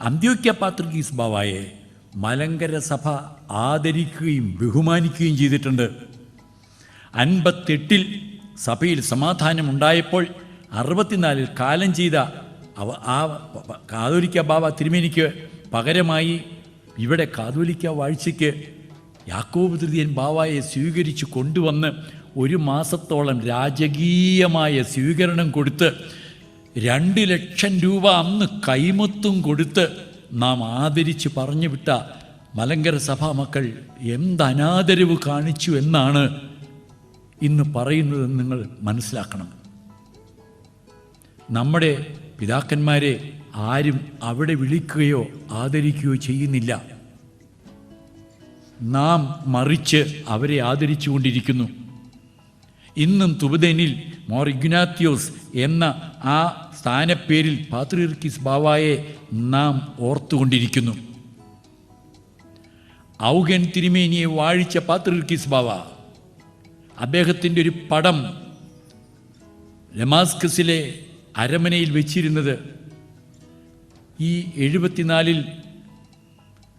അന്ത്യോക്യ പാത്രികീസ് ബാവായെ മലങ്കര സഭ ആദരിക്കുകയും ബഹുമാനിക്കുകയും ചെയ്തിട്ടുണ്ട്. അൻപത്തെട്ടിൽ സഭയിൽ സമാധാനമുണ്ടായപ്പോൾ അറുപത്തിനാലിൽ കാലം ചെയ്ത അവ ആ കാതോലിക്ക ബാബ തിരുമേനിക്ക് പകരമായി ഇവിടെ കാതോലിക്ക വാഴ്ചയ്ക്ക് യാക്കോബ് തൃതീയൻ ബാവായെ സ്വീകരിച്ചു കൊണ്ടുവന്ന് ഒരു മാസത്തോളം രാജകീയമായ സ്വീകരണം കൊടുത്ത് രണ്ട് ലക്ഷം രൂപ അന്ന് കൈമത്തും കൊടുത്ത് നാം ആദരിച്ച് പറഞ്ഞു വിട്ട മലങ്കര സഭാ മക്കൾ എന്തനാദരവ് കാണിച്ചു എന്നാണ് ഇന്ന് പറയുന്നത് നിങ്ങൾ മനസ്സിലാക്കണം. നമ്മുടെ പിതാക്കന്മാരെ ആരും അവിടെ വിളിക്കുകയോ ആദരിക്കുകയോ ചെയ്യുന്നില്ല. നാം മറിച്ച് അവരെ ആദരിച്ചുകൊണ്ടിരിക്കുന്നു ഇന്നും തുബുദേനിൽ മോർ ഇഗ്നാത്യോസ് എന്ന ആ സ്ഥാനപ്പേരിൽ പാത്രീർക്കിസ് ബാവായെ നാം ഓർത്തുകൊണ്ടിരിക്കുന്നു. ഔഗൻ തിരുമേനിയെ വാഴിച്ച പാത്രീർക്കിസ് ബാവ. അദ്ദേഹത്തിന്റെ ഒരു പടം ഡമാസ്കസിലെ അരമനയിൽ വെച്ചിരുന്നത്. ഈ എഴുപത്തിനാലിൽ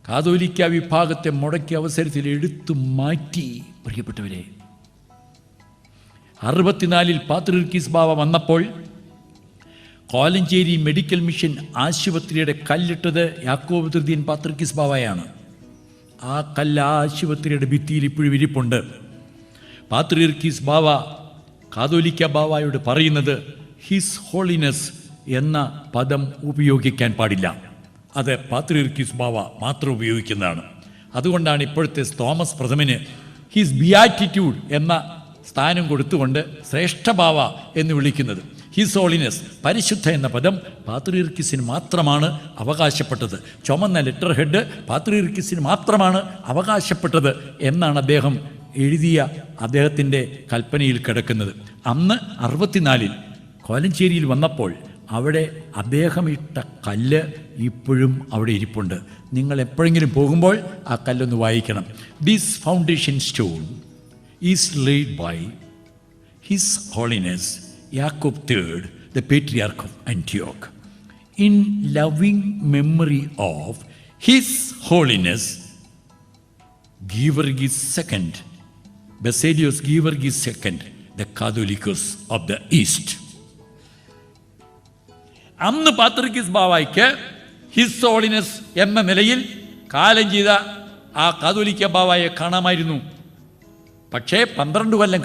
കാതോലിക്ക വിഭാഗത്തെ മുടക്കിയ അവസരത്തിൽ എടുത്തു മാറ്റി. പ്രിയപ്പെട്ടവരെ അറുപത്തിനാലിൽ പാത്രീർക്കിസ് ബാവ വന്നപ്പോൾ കോലഞ്ചേരി മെഡിക്കൽ മിഷൻ ആശുപത്രിയുടെ കല്ലിട്ടത് യാക്കോബ് തൃതീൻ പാത്രക്കിസ് ബാവയാണ്. ആ കല്ല് ആ ആശുപത്രിയുടെ ഭിത്തിയിൽ ഇപ്പോഴും ഇരിപ്പുണ്ട്. പാത്രീർക്കീസ് ബാവ കാതോലിക്ക ബാവായോട് പറയുന്നത് ഹിസ് ഹോളിനെസ് എന്ന പദം ഉപയോഗിക്കാൻ പാടില്ല. അത് പാത്രീർക്കീസ് ബാവ മാത്രം ഉപയോഗിക്കുന്നതാണ്. അതുകൊണ്ടാണ് ഇപ്പോഴത്തെ തോമസ് പ്രഥമന് ഹിസ് ബിയാറ്റിറ്റ്യൂഡ് എന്ന സ്ഥാനം കൊടുത്തുകൊണ്ട് ശ്രേഷ്ഠ ശ്രേഷ്ഠഭാവ എന്ന് വിളിക്കുന്നത്. ഹിസ് ഹോളിനെസ് പരിശുദ്ധ എന്ന പദം പാത്രീർക്കിസിന് മാത്രമാണ് അവകാശപ്പെട്ടത്. ചുമന്ന ലെറ്റർ ഹെഡ് പാത്രീർക്കിസിന് മാത്രമാണ് അവകാശപ്പെട്ടത് എന്നാണ് അദ്ദേഹം എഴുതിയ അദ്ദേഹത്തിന്റെ കൽപ്പനയിൽ കിടക്കുന്നത്. അന്ന് അറുപത്തിനാലിൽ കോലഞ്ചേരിയിൽ വന്നപ്പോൾ അവിടെ അദ്ദേഹം ഇട്ട കല്ല് ഇപ്പോഴും അവിടെ ഇരിപ്പുണ്ട്. നിങ്ങൾ എപ്പോഴെങ്കിലും പോകുമ്പോൾ ആ കല്ലൊന്ന് വായിക്കണം. This foundation stone is laid by his holiness Yakob third the patriarch of ആന്റിയോക്ക് in loving memory of his holiness Geevarghese second Baselios Geevarghese second the Catholicos of the East അന്ന് പാത്രിക്കിസ് ബാവായ്ക്ക് ഹിസ് ഹോളിനെസ് എന്ന നിലയിൽ കാലം ചെയ്ത ആ കാതോലിക്ക ബാവായെ കാണാമായിരുന്നു. പക്ഷേ പന്ത്രണ്ട് കൊല്ലം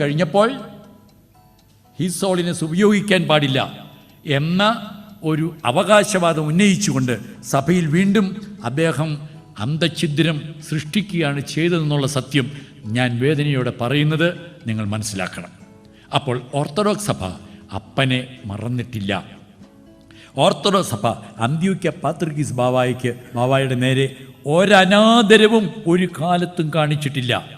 ഹിസ് സോളിനെസ് ഉപയോഗിക്കാൻ പാടില്ല എന്ന ഒരു അവകാശവാദം ഉന്നയിച്ചുകൊണ്ട് സഭയിൽ വീണ്ടും അദ്ദേഹം അന്തഛിദ്രം സൃഷ്ടിക്കുകയാണ് ചെയ്തതെന്നുള്ള സത്യം ഞാൻ വേദനയോടെ പറയുന്നത് നിങ്ങൾ മനസ്സിലാക്കണം. അപ്പോൾ ഓർത്തഡോക്സ് സഭ അപ്പനെ മറന്നിട്ടില്ല. ഓർത്തഡോക്സ് സഭ അന്ത്യോക്യ പാത്രികീസ് ബാവായിക്ക് ബാവായുടെ നേരെ ഒരനാദരവും ഒരു കാലത്തും കാണിച്ചിട്ടില്ല.